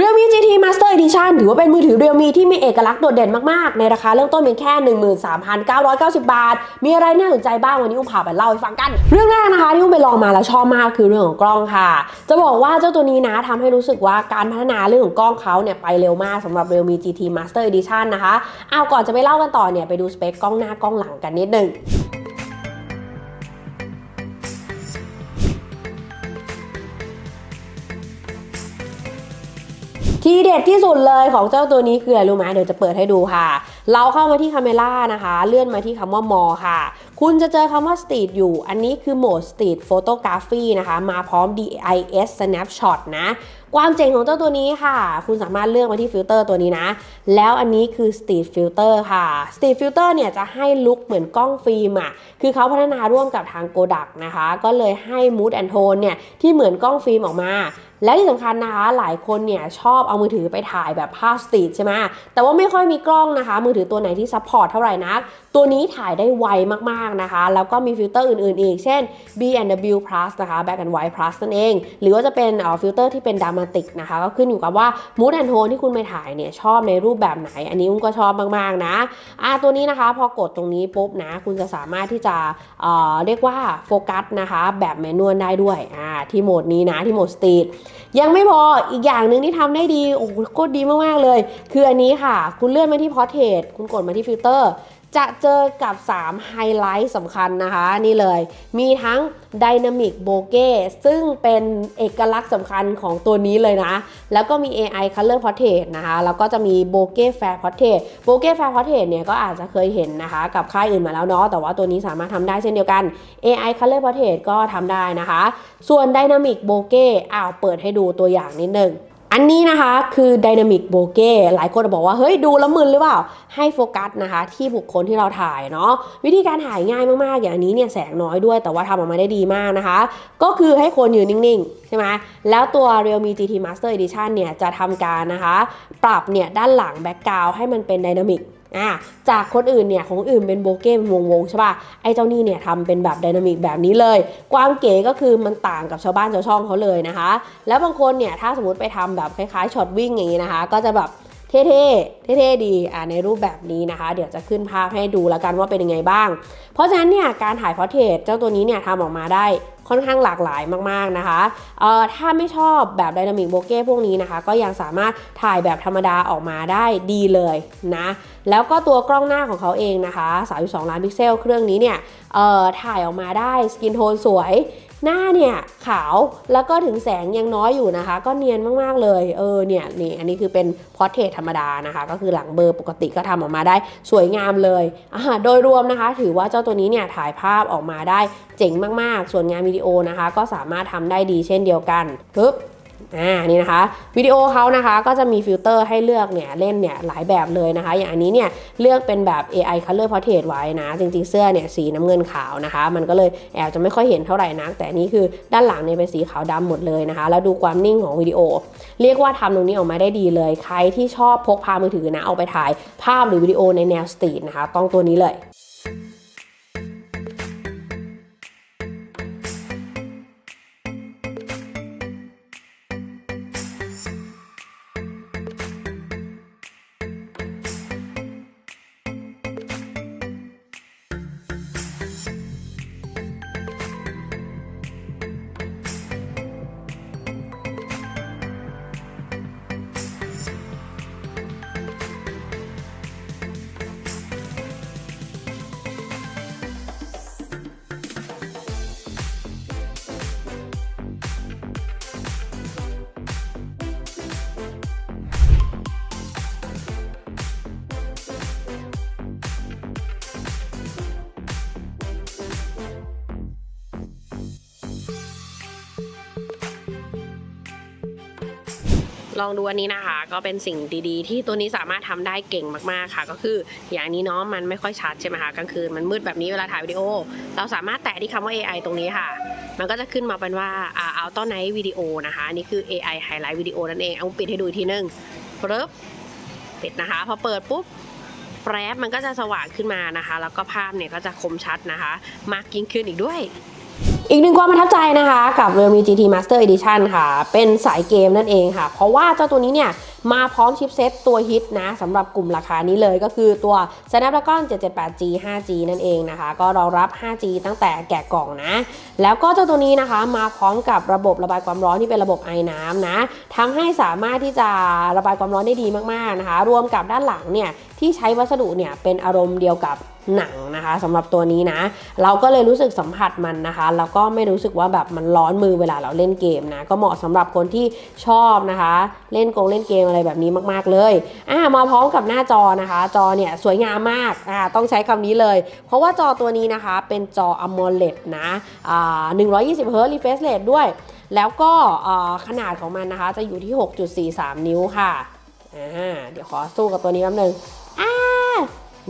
Realme GT Master Edition ถือว่าเป็นมือถือ Realme ที่มีเอกลักษณ์โดดเด่นมาก ๆ ในราคาเริ่มต้นเพียงแค่ 13,990 บาท มีอะไรน่าสนใจบ้างวันนี้อุ้มพาไปเล่าให้ฟังกัน เรื่องแรกนะคะที่อุ้มไปลองมาแล้วชอบมากคือเรื่องของกล้องค่ะ จะบอกว่าเจ้าตัวนี้นะทำให้รู้สึกว่าการพัฒนาเรื่องของกล้องเขาเนี่ยไปเร็วมากสำหรับ Realme GT Master Edition นะคะเอาก่อนจะไปเล่ากันต่อเนี่ยไปดูสเปคกล้องหน้ากล้องหลังกันนิดนึง ทีเด็ดที่สุดเลยของเจ้าตัวนี้คืออะไรรู้ไหมเดี๋ยวจะเปิดให้ดูค่ะ เราเข้ามาที่คาเมล่านะคะ เลื่อนมาที่คำว่ามอค่ะ คุณจะเจอคำว่า Street อยู่ อันนี้คือโหมด Street Photography นะคะ มาพร้อม DIS Snapshot นะ ความเจ๋งของเจ้าตัวนี้ค่ะ คุณสามารถเลือกมาที่ฟิลเตอร์ตัวนี้นะ แล้วอันนี้คือ Street Filter ค่ะ Street Filter เนี่ยจะให้ลุคเหมือนกล้องฟิล์มอะ คือเขาพัฒนาร่วมกับทาง Kodak นะคะ ก็เลยให้ Mood and Tone เนี่ยที่เหมือนกล้องฟิล์มออกมา และที่สำคัญนะคะหลายคนเนี่ยชอบเอามือถือไปถ่ายแบบภาพสตรีทใช่ไหมแต่ว่าไม่ค่อยมีกล้องนะคะ มือถือตัวไหนที่ซัพพอร์ตเท่าไหร่นัก ตัวนี้ถ่ายได้ไวมากๆนะคะ แล้วก็มีฟิลเตอร์อื่นๆอีก เช่น B&W Plus นะคะ Black and White Plus นั่นเอง หรือว่าจะเป็นเอ่อฟิลเตอร์ที่เป็นดรามาติกนะคะ ก็ขึ้นอยู่กับว่า Mood and Tone ที่คุณไปถ่ายเนี่ยชอบในรูปแบบไหน อันนี้อุ้มก็ชอบมากๆนะอ่าตัวนี้นะคะพอกดตรงนี้ปุ๊บนะ คุณจะสามารถที่จะเอ่อเรียกว่าโฟกัสนะคะแบบแมนนวลได้ด้วยอ่าที่โหมดนี้นะที่โหมดสตรีทยังไม่พออีกอย่างหนึ่งที่ทำได้ดีโอ้โหโคตรดีมากๆเลย คืออันนี้ค่ะ คุณเลื่อนมาที่พอ r t เทตคุณกดมาที่ฟิลเตอร์ จะเจอกับ 3 ไฮไลท์สำคัญนะคะ นี่เลย มีทั้ง Dynamic Bokeh ซึ่งเป็นเอกลักษณ์สำคัญของตัวนี้เลยนะ แล้วก็มี AI Color Portrait นะคะ แล้วก็จะมี Bokeh Fair Portrait Bokeh Fair Portrait เนี่ยก็อาจจะเคยเห็นนะคะ กับค่ายอื่นมาแล้วเนาะแต่ว่าตัวนี้สามารถทำได้เช่นเดียวกัน AI Color Portrait ก็ทำได้นะคะ ส่วน Dynamic Bokeh อ้าวเปิดให้ดูตัวอย่างนิดนึง อันนี้นะคะคือ Dynamic b o เก้หลายคนบอกว่า เฮ้ย ดูแล้วมึนหรือเปล่า ให้โฟกัสนะคะ ที่บุคคลที่เราถ่ายเนาะวิธีการถ่ายง่ายมากๆ อย่างนี้เนี่ยแสงน้อยด้วยแต่ว่าทำออกมาได้ดีมากนะคะ ก็คือให้คนยืนนิ่งๆ ใช่ไหมแล้วตัว Realme GT Master Edition เนี่ยจะทำการนะคะ ปรับเนี่ยด้านหลังแบ็กกราวให้มันเป็นดินามิก อะจากคนอื่นเนี่ยของอื่นเป็นโบเก้เป็นวงๆใช่ป่ะไอ้เจ้านี่เนี่ยทำเป็นแบบไดนามิกแบบนี้เลย ความเก๋ก็คือมันต่างกับชาวบ้านชาวช่องเขาเลยนะคะ แล้วบางคนเนี่ยถ้าสมมติไปทำแบบคล้ายๆช็อตวิ่งอย่างนี้นะคะ ก็จะแบบ เท่ๆ เท่ๆ ดี อ่าในรูปแบบนี้นะคะ เดี๋ยวจะขึ้นภาพให้ดูแล้วกันว่าเป็นยังไงบ้าง เพราะฉะนั้นเนี่ยการถ่ายพอร์เทรตเจ้าตัวนี้เนี่ยทำออกมาได้ค่อนข้างหลากหลายมากๆนะคะ เอ่อ ถ้าไม่ชอบแบบไดนามิกโบเก้พวกนี้นะคะ ก็ยังสามารถถ่ายแบบธรรมดาออกมาได้ดีเลยนะ แล้วก็ตัวกล้องหน้าของเขาเองนะคะ 32 ล้านพิกเซล เครื่องนี้เนี่ย เอ่อ ถ่ายออกมาได้สกินโทนสวย หน้าเนี่ยขาวแล้วก็ถึงแสงยังน้อยอยู่นะคะ ก็เนียนมากๆเลยเออเนี่ยนี่อันนี้คือเป็นพอร์เทรตธรรมดานะคะ ก็คือหลังเบอร์ปกติก็ทำออกมาได้สวยงามเลยอ่าโดยรวมนะคะ ถือว่าเจ้าตัวนี้เนี่ยถ่ายภาพออกมาได้เจ๋งมากๆ ส่วนงานวิดีโอนะคะ ก็สามารถทำได้ดีเช่นเดียวกันปึ๊บ อ่านี่นะคะวิดีโอเขานะคะก็จะมีฟิลเตอร์ให้เลือกเนี่ยเล่นเนี่ยหลายแบบเลยนะคะ อย่างอันนี้เนี่ยเลือกเป็นแบบ AI Color Portrait ไว้นะ จริงๆเสื้อเนี่ยสีน้ำเงินขาวนะคะ มันก็เลยแอบจะไม่ค่อยเห็นเท่าไหร่นัก แต่นนี้คือด้านหลังเนี่ยเป็นสีขาวดำหมดเลยนะคะ แล้วดูความนิ่งของวิดีโอ เรียกว่าทำตรงนี้ออกมาได้ดีเลย ใครที่ชอบพกพามือถือนะเอาไปถ่ายภาพหรือวิดีโอในแนวสตรีทนะคะ ต้องตัวนี้เลย ลองดูอันนี้นะคะ ก็เป็นสิ่งดีๆ ที่ตัวนี้สามารถทำได้เก่งมากๆค่ะ ก็คืออย่างนี้เนาะมันไม่ค่อยชัดใช่ไหมคะกลางคืนมันมืดแบบนี้เวลาถ่ายวิดีโอ เราสามารถแตะที่คำว่า AI ตรงนี้ค่ะ มันก็จะขึ้นมาเป็นว่าอ่าเอาต้นไนวิดีโอนะคะอันนี่คือ AI Highlight วิดีโอนั่นเองเอาปิดให้ดูอีกทีนึงปึ๊บปิดนะคะพอเปิดปุ๊บแฟรบมันก็จะสว่างขึ้นมานะคะ แล้วก็ภาพเนี่ยก็จะคมชัดนะคะ มากยิ่งขึ้นอีกด้วย อีกหนึ่งความประทับใจนะคะกับ Realme GT Master Edition ค่ะ เป็นสายเกมนั่นเองค่ะ เพราะว่าเจ้าตัวนี้เนี่ยมาพร้อมชิปเซ็ตตัวฮิตนะสำหรับกลุ่มราคานี้เลยก็คือตัว Snapdragon 778G 5G นั่นเองนะคะ ก็รองรับ 5G ตั้งแต่แกะกล่องนะ แล้วก็เจ้าตัวนี้นะคะมาพร้อมกับระบบระบายความร้อนที่เป็นระบบไอน้ำนะทำให้สามารถที่จะระบายความร้อนได้ดีมากๆนะคะ รวมกับด้านหลังเนี่ย ที่ใช้วัสดุเนี่ยเป็นอารมณ์เดียวกับหนังนะคะสำหรับตัวนี้นะ เราก็เลยรู้สึกสัมผัสมันนะคะ แล้วก็ไม่รู้สึกว่าแบบมันร้อนมือเวลาเราเล่นเกมนะ ก็เหมาะสำหรับคนที่ชอบนะคะ เล่นกงเล่นเกมอะไรแบบนี้มาก ๆ เลยอ่ามาพร้อมกับหน้าจอนะคะ จอเนี่ยสวยงามมากอ่าต้องใช้คำนี้เลย เพราะว่าจอตัวนี้นะคะเป็นจอ AMOLED นะอ่า120 Hz refresh rate ด้วย แล้วก็ขนาดของมันนะคะจะอยู่ที่ 6.43 นิ้วค่ะอ่าเดี๋ยวขอสู้กับตัวนี้แป๊บนึง อ้า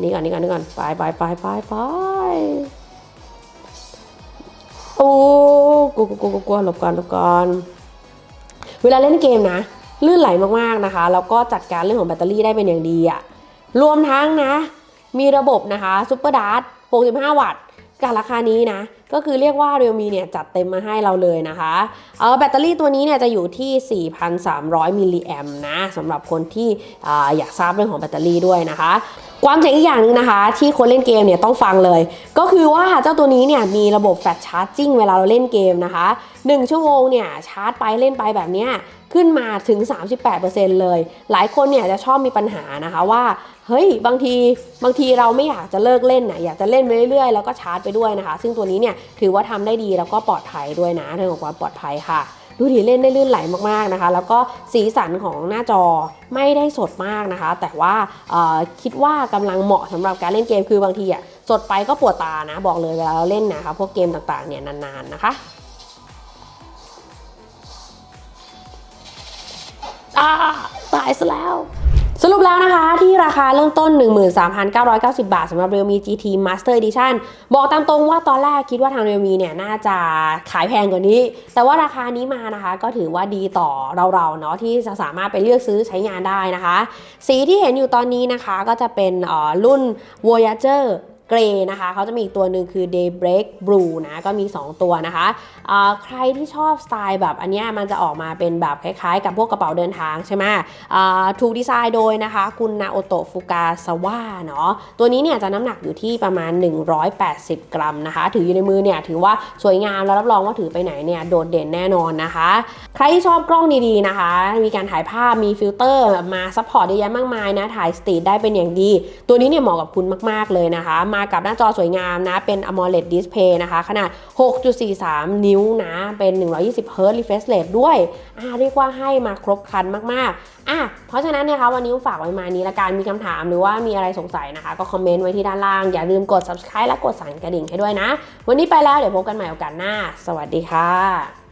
นี่ก่อนนี่ก่อนนี่ก่อนไปไปไปไปไปโอ้กูกูกูกลัวหลบก่อนหลบก่อนเวลาเล่นเกมนะลื่นไหลมากๆนะคะ แล้วก็จัดการเรื่องของแบตเตอรี่ได้เป็นอย่างดีอะรวมทั้งนะ มีระบบนะคะซุปเปอร์ดาร์65 วัตต์ กับราคานี้นะ ก็คือเรียกว่า Realme เนี่ยจัดเต็มมาให้เราเลยนะคะเออแบตเตอรี่ตัวนี้เนี่ยจะอยู่ที่ 4,300 มิลลิแอมนะสำหรับคนที่ออยากทราบเรื่องของแบตเตอรี่ด้วยนะคะ ความเจ๋งอีกอย่างหนึงนะคะ ที่คนเล่นเกมเนี่ยต้องฟังเลย ก็คือว่าเจ้าตัวนี้เนี่ยมีระบบแฟลชชาร์จิ่งเวลาเราเล่นเกมนะคะ 1 ชั่วโมงเนี่ยชาร์จไปเล่นไปแบบเนี้ยขึ้นมาถึง 38%เลย หลายคนเนี่ยจะชอบมีปัญหานะคะว่า เฮ้ย บางทีบางทีเราไม่อยากจะเลิกเล่นนะอยากจะเล่นไปเรื่อยๆ แล้วก็ชาร์จไปด้วยนะคะ ซึ่งตัวนี้เนี่ยถือว่าทำได้ดีแล้วก็ปลอดภัยด้วยนะเรื่องของความปลอดภัยค่ะ ดูดีเล่นได้ลื่นไหลมากๆนะคะ แล้วก็สีสันของหน้าจอไม่ได้สดมากนะคะ แต่ว่าคิดว่ากำลังเหมาะสำหรับการเล่นเกมคือบางทีอะสดไปก็ปวดตานะบอกเลยเวลาเราเล่นนะคะพวกเกมต่างๆเนี่ยนานๆนะคะตายซะแล้ว สรุปแล้วนะคะ ที่ราคาเริ่มต้น 13,990 บาทสำหรับ Realme GT Master Edition บอกตามตรงว่าตอนแรกคิดว่าทาง Realme เนี่ยน่าจะขายแพงกว่านี้ แต่ว่าราคานี้มานะคะ ก็ถือว่าดีต่อเราๆเนาะที่จะสามารถไปเลือกซื้อใช้งานได้นะคะ สีที่เห็นอยู่ตอนนี้นะคะก็จะเป็นออรุ่น Voyager เกรนะคะเขาจะมีอีกตัวหนึ่งคือ Daybreak Blue นะ ก็มี 2 ตัวนะคะใครที่ชอบสไตล์แบบอันนี้มันจะออกมาเป็นแบบคล้ายๆ กับพวกกระเป๋าเดินทางใช่ไหมถูกดีไซน์โดยนะคะ คุณนาโอโตะฟุกาซาวะเนาะตัวนี้เนี่ยจะน้ำหนักอยู่ที่ประมาณ 180 กรัมนะคะ ถืออยู่ในมือเนี่ยถือว่าสวยงามแล้วรับรองว่าถือไปไหนเนี่ยโดดเด่นแน่นอนนะคะ ใครที่ชอบกล้องดีๆนะคะ มีการถ่ายภาพมีฟิลเตอร์มาซัพพอร์ตเยอะแยะมากมายนะถ่ายสตรีทได้เป็นอย่างดี ตัวนี้เนี่ยเหมาะกับคุณมากๆเลยนะคะมากับหน้าจอสวยงามนะ เป็น AMOLED Display นะคะ ขนาด 6.43 นิ้วนะ เป็น 120 Hz refresh rate ด้วยอ่าเรียกว่าให้มาครบครันมาก ๆอะเพราะฉะนั้นเนี่ยคะวันนี้ฝากไว้มานี้ละกันมีคำถามหรือว่ามีอะไรสงสัยนะคะ ก็คอมเมนต์ไว้ที่ด้านล่าง อย่าลืมกด subscribe และกดสั่นกระดิ่งให้ด้วยนะ วันนี้ไปแล้วเดี๋ยวพบกันใหม่โอกาสหน้า สวัสดีค่ะ